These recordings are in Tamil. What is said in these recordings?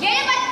ਜਿਹੜੇ ਬੱਚੇ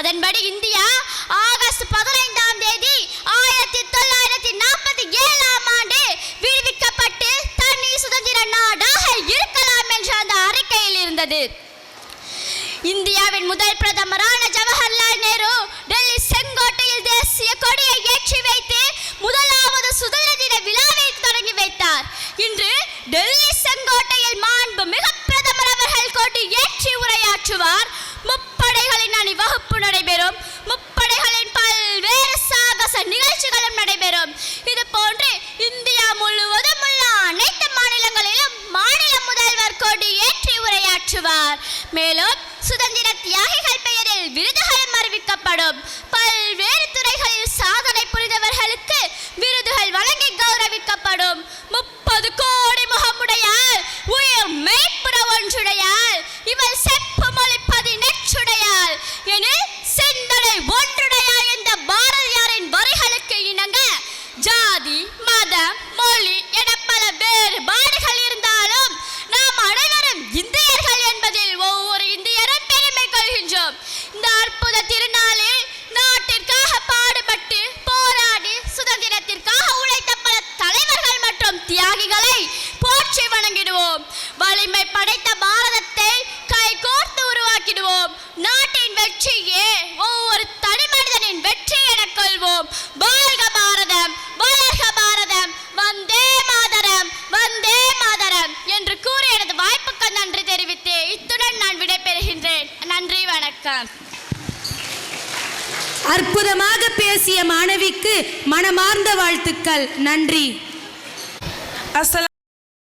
அதன்படி இந்தியா ஆகஸ்ட் பதினைந்தாம் தேதி ஆயிரத்தி தொள்ளாயிரத்தி நாற்பத்தி ஏழாம் ஆண்டு விடுவிக்கப்பட்டு தனி சுதந்திர நாடாக இருக்கலாம் என்ற அந்த அறிக்கையில் இருந்தது. இந்தியாவின் முதல் பிரதமரான ஜவஹர்லால் நேரு டெல்லி செங்கோட்டையில் தேசிய கொடியை ஏற்றி வைத்து முதலாவது சுதந்திர தின விழாவை தொடங்கி வைத்தார். இன்று டெல்லி செங்கோட்டையில் மாண்பு மிக பிரதமர் அவர்கள் கொடி ஏற்றி உரையாற்றுவார். நிகழ்ச்சிகளும் நடைபெறும். இது போன்று இந்தியா முழுவதும் உள்ள அனைத்து மாநிலங்களிலும் மாநில முதல்வர் கொடி ஏற்றி உரையாற்றுவார். மேலும் சுதந்திர தியாகிகள் ஜாதி மதம் மொழி என பல வேறுபாடுகள் இருந்தாலும் நாம் அனைவரும் இந்தியர்கள் என்பதில் ஒவ்வொரு இந்தியரும் பெருமை கொள்கின்றோம். இந்த அற்புத திருநாளில் நாட்டிற்காக பாடுபட்டு போராடி சுதந்திரத்திற்காக உழைத்த பல தலைவர்கள் மற்றும் தியாகிகளை போற்றி வணங்கிடுவோம். வலிமை படைத்த பாரதத்தை கைகோர்த்து உருவாக்கிடுவோம். நாட்டின் வெற்றியே ஒவ்வொரு தனி மனிதனின் வெற்றி என கொள்வோம். டாட் அற்புதமாக பேசிய மாணவிக்கு மனமார்ந்த வாழ்த்துக்கள். நன்றி. அஸ்லாம்